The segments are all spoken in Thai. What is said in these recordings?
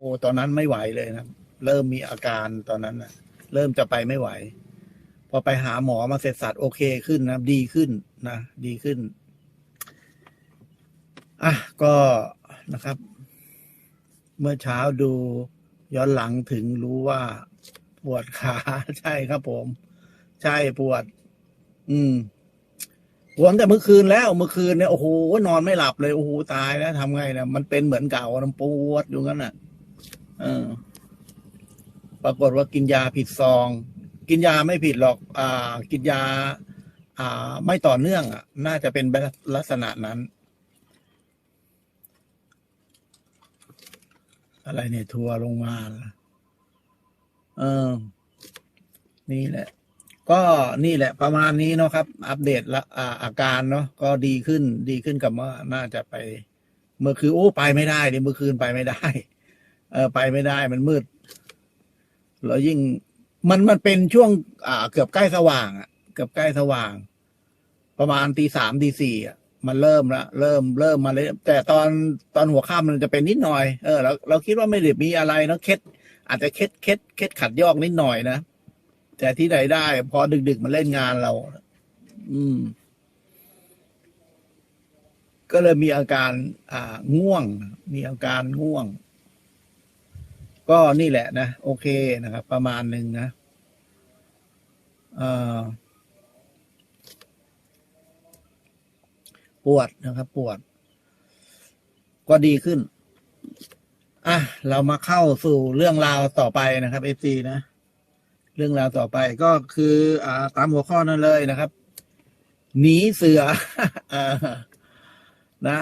โอ้ตอนนั้นไม่ไหวเลยนะเริ่มมีอาการตอนนั้นนะเริ่มจะไปไม่ไหว พอไปหาหมอมาเสร็จสัตว์โอเคขึ้นนะดีขึ้นนะดีขึ้นอะก็นะครับ เมื่อเช้าดูย้อนหลังถึงรู้ว่าปวดขาใช่ครับผม ใช่ปวด อืมปวดแต่เมื่อคืนแล้วเมื่อคืนเนี่ยโอ้โหนอนไม่หลับเลยโอ้โหตายแล้วทำไงเนี่ยมันเป็นเหมือนเก่ามันปวดอยู่งั้นน่ะ เออ ปรากฏว่ากินยาผิดซอง กินยาไม่ผิดหรอก อ่า กินยา อ่า ไม่ต่อเนื่อง อะ น่าจะเป็นลักษณะนั้น อะไรเนี่ย ทัวร์ลงมาเออ นี่แหละ ก็นี่แหละ ประมาณนี้เนาะครับ อัปเดตละอาอาการเนาะก็ดีขึ้น ดีขึ้นกับว่าน่าจะไป เมื่อคืนโอ้ไปไม่ได้เลยเมื่อคืนไปไม่ได้ เออไปไม่ได้มันมืด แล้วยิ่งมันมันเป็นช่วง อ่า เกือบใกล้สว่างอะ เกือบใกล้สว่าง ประมาณตีสามตีสี่อะ มันเริ่มละเริ่มเริ่มมาเลยแต่ตอนตอนหัวค่ำมันจะเป็นนิดหน่อย เออเราเราคิดว่าไม่ได้มีอะไรเนาะเคล็ดอาจจะเคล็ดเคล็ดเคล็ดขัดยอกนิดหน่อยนะแต่ที่ไหนได้ พอดึกๆมันเล่นงานเรา อืม ก็เลยมีอาการ อ่า ง่วง มีอาการง่วง ก็นี่แหละนะ โอเคนะครับ ประมาณหนึ่งนะปวดนะครับ ปวด ก็ดีขึ้น อะ เรามาเข้าสู่เรื่องราวต่อไปนะครับเอฟซีนะ เรื่องราวต่อไปก็คืออ่าตามหัวข้อนั้นเลยนะครับ หนีเสือเออนะ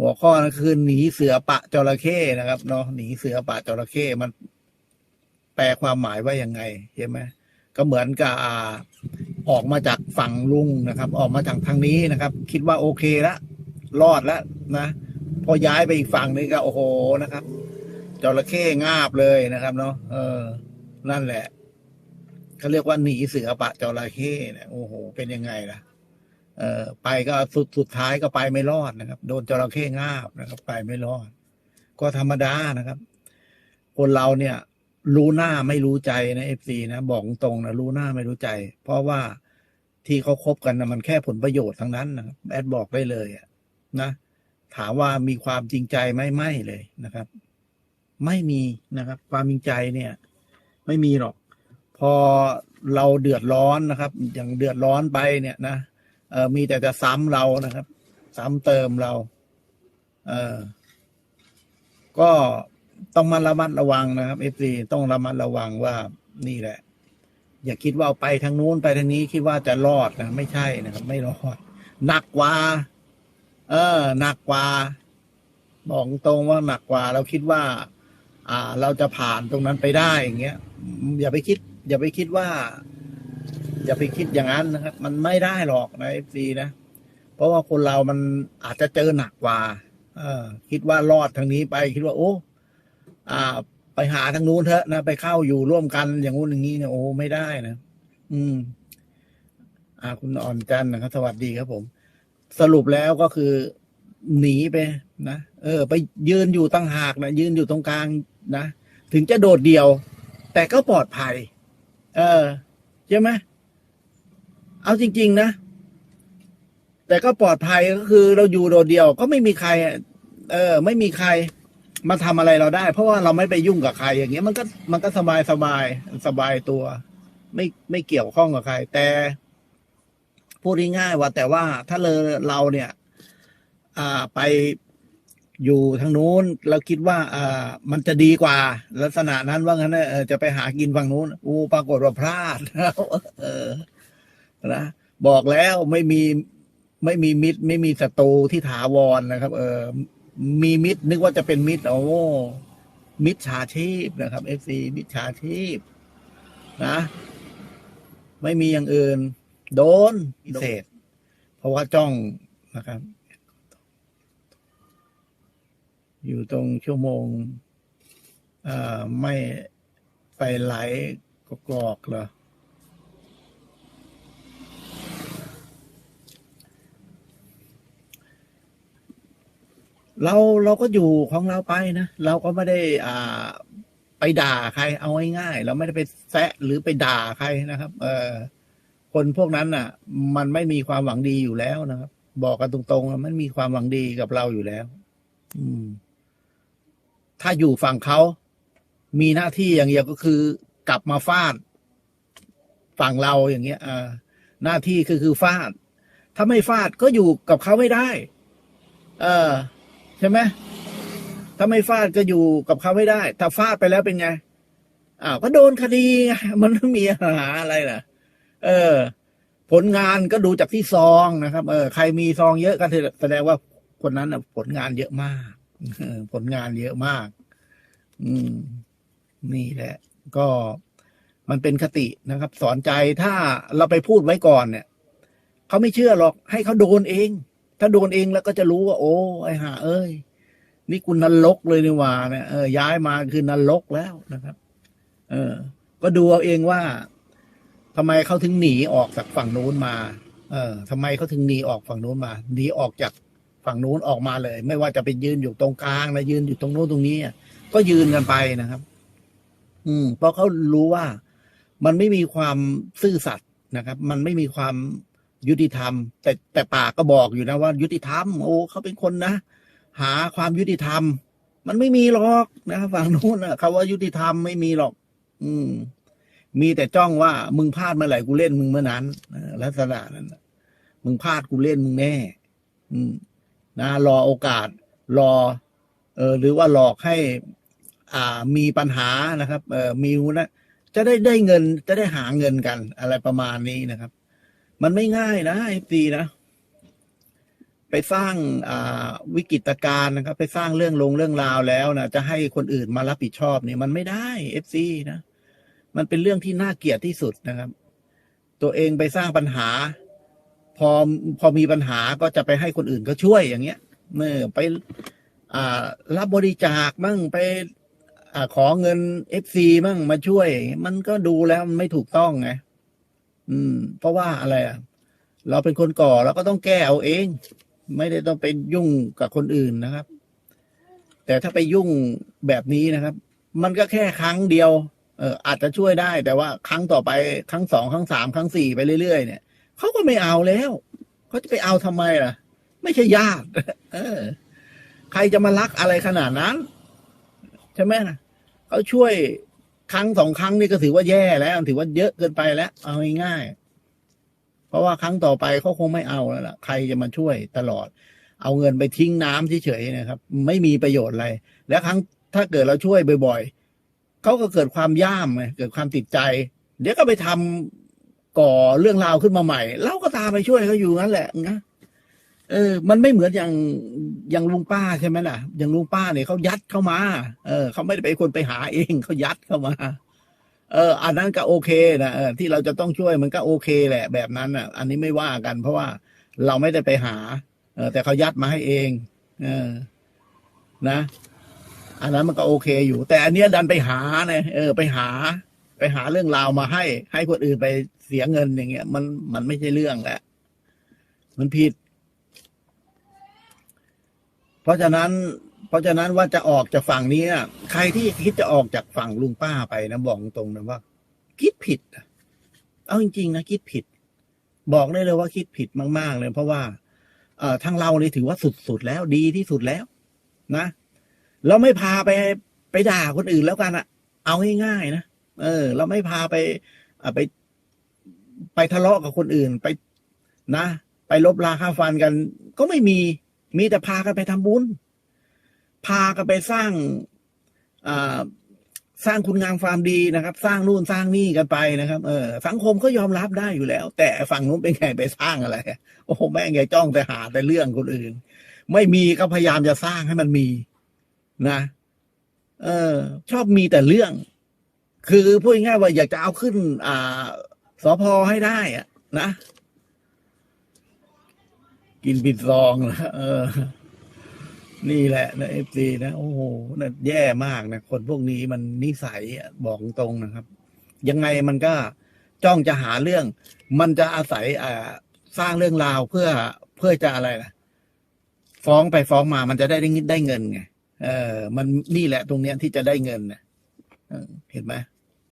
หัวข้อนั้นคือหนีเสือปะจระเข้นะครับเนาะหนีเสือปะจระเข้มันแปลความหมายว่ายังไงเห็นไหมก็เหมือนกับอออกมาจากฝั่งลุงนะครับ ออกมาจากทางนี้นะครับ คิดว่าโอเคละรอดแล้วนะพอย้ายไปอีกฝั่งนึงก็โอ้โหนะครับจระเข้งาบเลยนะครับ เนาะเออ นั่นแหละเขาเรียกว่าหนีเสือปะจระเข้เนี่ยโอ้โห เป็นยังไงล่ะ เอ่อไปก็สุดสุดท้ายก็ไปไม่รอดนะครับ โดนจระเข้งาบนะครับ ไปไม่รอด ก็ธรรมดานะครับ คนเราเนี่ย รู้หน้าไม่รู้ใจนะเอฟซีนะบอกตรงนะรู้หน้าไม่รู้ใจ เพราะว่าที่เขาคบกันนะมันแค่ผลประโยชน์ทั้งนั้นนะแอดบอกได้เลยอะนะถามว่ามีความจริงใจไหมไม่เลยนะครับ ไม่มีนะครับ ความจริงใจเนี่ย ไม่มีหรอก พอเราเดือดร้อนนะครับ อย่างเดือดร้อนไปเนี่ยนะ เออมีแต่จะซ้ำเรานะครับ ซ้ำเติมเรา เออก็ต้องมาระมัดระวังนะครับเอฟซีต้องระมัดระวังว่านี่แหละ อย่าคิดว่าไปทางนู้นไปทางนี้คิดว่าจะรอดนะไม่ใช่นะครับ ไม่รอดหนักกว่า เออหนักกว่าบอกตรงว่าหนักกว่า เราคิดว่า อ่า เราจะผ่านตรงนั้นไปได้อย่างเงี้ยอย่าไปคิด อย่าไปคิดว่า อย่าไปคิดอย่างนั้นนะครับ มันไม่ได้หรอกนะเอฟซีนะ เพราะว่าคนเรามันอาจจะเจอหนักกว่า เออ คิดว่ารอดทางนี้ไป คิดว่า โอ้อ่า ไปหาทางนู้นเถอะนะไปเข้าอยู่ร่วมกันอย่างงู้นอย่างนี้เนี่ยโอ้ไม่ได้นะอืม อ่า คุณอ่อนจันทร์นะครับ สวัสดีครับผม สรุปแล้วก็คือ หนีไปนะเออ ไปยืนอยู่ตั้งหากนะยืนอยู่ตรงกลางนะถึงจะโดดเดี่ยว แต่ก็ปลอดภัย เออใช่ไหม เอาจริง ๆ นะ แต่ก็ปลอดภัยก็คือเราอยู่โดดเดี่ยวก็ไม่มีใคร เออ ไม่มีใครมาทำอะไรเราได้ เพราะว่าเราไม่ไปยุ่งกับใคร อย่างเงี้ยมันก็มันก็สบายสบายสบายตัว ไม่ไม่เกี่ยวข้องกับใคร แต่พูดง่ายๆว่า แต่ว่าถ้าเลเราเนี่ย อ่าไปอยู่ทางนู้นเราคิดว่าอ่ามันจะดีกว่า ลักษณะนั้นว่างั้นเออจะไปหากินฝั่งนู้นอู้ปรากฏว่าพลาดเออ นะบอกแล้วไม่มีไม่มีมิตร ไม่มีศัตรูที่ถาวรนะครับ เออมีมิตรนึกว่าจะเป็นมิตรโอ้มิตรชาชีพนะครับเอฟซีมิตรชาชีพ นะ ไม่มีอย่างอื่น โดนพิเศษ เพราะว่าจ้องนะครับ อยู่ตรงชั่วโมงอ่าไม่ไปไหลกรอกๆเหรอ เราเราก็อยู่ของเราไปนะ เราก็ไม่ได้อ่าไปด่าใคร เอาง่ายๆเราไม่ได้ไปแซะหรือไปด่าใครนะครับ เออคนพวกนั้นน่ะ มันไม่มีความหวังดีอยู่แล้วนะครับ บอกกันตรงๆมันมีความหวังดีกับเราอยู่แล้ว อืม ถ้าอยู่ฝั่งเขา มีหน้าที่อย่างเดียวก็คือกลับมาฟาด ฝั่งเราอย่างเงี้ยอ่าหน้าที่คือคือฟาด ถ้าไม่ฟาดก็อยู่กับเขาไม่ได้ เออ ใช่ไหมถ้าไม่ฟาดก็อยู่กับเขาไม่ได้ ถ้าฟาดไปแล้วเป็นไงอ้าวก็โดนคดีมันไม่มีปัญหาอะไรล่ะ เออ ผลงานก็ดูจากที่ซองนะครับ เออ ใครมีซองเยอะก็แสดงว่าคนนั้นนะผลงานเยอะมากผลงานเยอะมาก อืม นี่แหละ ก็มันเป็นคตินะครับ สอนใจถ้าเราไปพูดไว้ก่อนเนี่ยเขาไม่เชื่อหรอก ให้เขาโดนเอง ถ้าโดนเองแล้วก็จะรู้ว่า โอ้ไอ้ห่าเอ้ย นี่คุณนรกเลยนี่หว่าเนี่ยเออย้ายมาคือนรกแล้วนะครับ เออ ก็ดูเอาเองว่าทำไมเขาถึงหนีออกจากฝั่งโน้นมา เออทำไมเขาถึงหนีออกฝั่งโน้นมาหนีออกจากฝั่งโน้นออกมาเลย ไม่ว่าจะไปยืนอยู่ตรงกลางนะยืนอยู่ตรงโน้นตรงนี้ก็ยืนกันไปนะครับ อืมเพราะเขารู้ว่ามันไม่มีความซื่อสัตย์นะครับ มันไม่มีความ ยุติธรรม แต่แต่ปากก็บอกอยู่นะว่า ยุติธรรม โอ้เขาเป็นคนนะ หาความยุติธรรม มันไม่มีหรอกนะครับฝั่งนู้นนะคำว่ายุติธรรมไม่มีหรอก อืม มีแต่จ้องว่ามึงพลาดเมื่อไหร่กูเล่นมึงเมื่อนั้นลักษณะนั้นมึงพลาดกูเล่นมึงแน่ อืม นะรอโอกาส รอ เออ หรือว่าหลอกให้ อ่า มีปัญหานะครับ เออมีนะจะได้ได้เงินจะได้หาเงินกัน อะไรประมาณนี้นะครับ มันไม่ง่ายนะไอฟซีนะ ไปสร้างวิกฤตการณ์นะครับ ไปสร้างเรื่องลงเรื่องราวแล้วนะจะให้คนอื่นมารับผิดชอบเนี่ยมันไม่ได้เอฟซีนะมันเป็นเรื่องที่น่าเกลียดที่สุดนะครับ ตัวเองไปสร้างปัญหา พอพอมีปัญหาก็จะไปให้คนอื่นก็ช่วยอย่างเงี้ยเมื่อไปอรับบริจาคมั่งไปอขอเงินเอฟซีมั่งมาช่วย มันก็ดูแล้วมันไม่ถูกต้องไง อืม เพราะว่าอะไรอะ เราเป็นคนก่อเราก็ต้องแก้เอาเอง ไม่ได้ต้องไปยุ่งกับคนอื่นนะครับ แต่ถ้าไปยุ่งแบบนี้นะครับ มันก็แค่ครั้งเดียว เอออาจจะช่วยได้ แต่ว่าครั้งต่อไปครั้งสองครั้งสามครั้งสี่ไปเรื่อยๆเนี่ยเขาก็ไม่เอาแล้วเขาจะไปเอาทำไมล่ะ ไม่ใช่ญาติเออ ใครจะมารักอะไรขนาดนั้น ใช่ไหมนะเขาช่วย ครั้งสองครั้งนี่ก็ถือว่าแย่แล้ว ถือว่าเยอะเกินไปแล้ว เอาง่ายๆเพราะว่าครั้งต่อไปเขาคงไม่เอาแล้วล่ะ ใครจะมาช่วยตลอด เอาเงินไปทิ้งน้ำเฉยๆนะครับ ไม่มีประโยชน์อะไร แล้วครั้งถ้าเกิดเราช่วยบ่อยๆเขาก็เกิดความย่ามไงเกิดความติดใจ เดี๋ยวก็ไปทำก่อเรื่องราวขึ้นมาใหม่ เราก็ตามไปช่วยเขาอยู่งั้นแหละนะ เออ มันไม่เหมือนอย่างอย่างลุงป้าใช่ไหมล่ะ อย่างลุงป้าเนี่ยเขายัดเข้ามา เออเขาไม่ได้เป็นคนไปหาเองเขายัดเข้ามา เออ อันนั้นก็โอเคนะเออที่เราจะต้องช่วยมันก็โอเคแหละ แบบนั้นอะ อันนี้ไม่ว่ากัน เพราะว่าเราไม่ได้ไปหา เออ แต่เขายัดมาให้เอง เออ นะ อันนั้นมันก็โอเคอยู่ แต่อันเนี้ยดันไปหาเนี่ยเออ ไปหา ไปหาเรื่องราวมาให้ ให้คนอื่นไปเสียเงินอย่างเงี้ย มันมันไม่ใช่เรื่องแหละมันผิด เพราะฉะนั้น เพราะฉะนั้นว่าจะออกจากฝั่งนี้อะใครที่คิดจะออกจากฝั่งลุงป้าไปนะบอกตรงนะว่า คิดผิดเอาจริงๆนะคิดผิด บอกได้เลยว่าคิดผิดมากๆเลยเพราะว่า เอ่อทางเราเนี่ยถือว่าสุดๆแล้วดีที่สุดแล้ว นะเราไม่พาไปไปด่าคนอื่นแล้วกันอะเอาง่ายๆนะเออ เราไม่พาไปไป ไปทะเลาะกับคนอื่นไปนะ ไปลบลาค่าฟันกัน ก็ไม่มี มีแต่พากันไปทำบุญ พากันไปสร้างสร้างคุณงามความดีนะครับ สร้างนู่นสร้างนี่กันไปนะครับ เออสังคมก็ยอมรับได้อยู่แล้ว แต่ฝั่งนู้นเป็นไงไปสร้างอะไรโอ้โหแม่งไงจ้องแต่หาแต่เรื่องคนอื่น ไม่มีก็พยายามจะสร้างให้มันมีนะ เออ ชอบมีแต่เรื่อง คือพูดง่ายว่าอยากจะเอาขึ้น อ่าสพให้ได้อะนะ กินปิดซองนะเออ นี่แหละนะเอฟซีนะโอ้โหนั่นแย่มากนะคนพวกนี้มันนิสัยบอกตรงนะครับ ยังไงมันก็จ้องจะหาเรื่อง มันจะอาศัยอ่าสร้างเรื่องราวเพื่อเพื่อจะอะไรนะฟ้องไปฟ้องมามันจะได้ได้เงินไงเออ มันนี่แหละตรงเนี้ยที่จะได้เงินนะเห็นไหม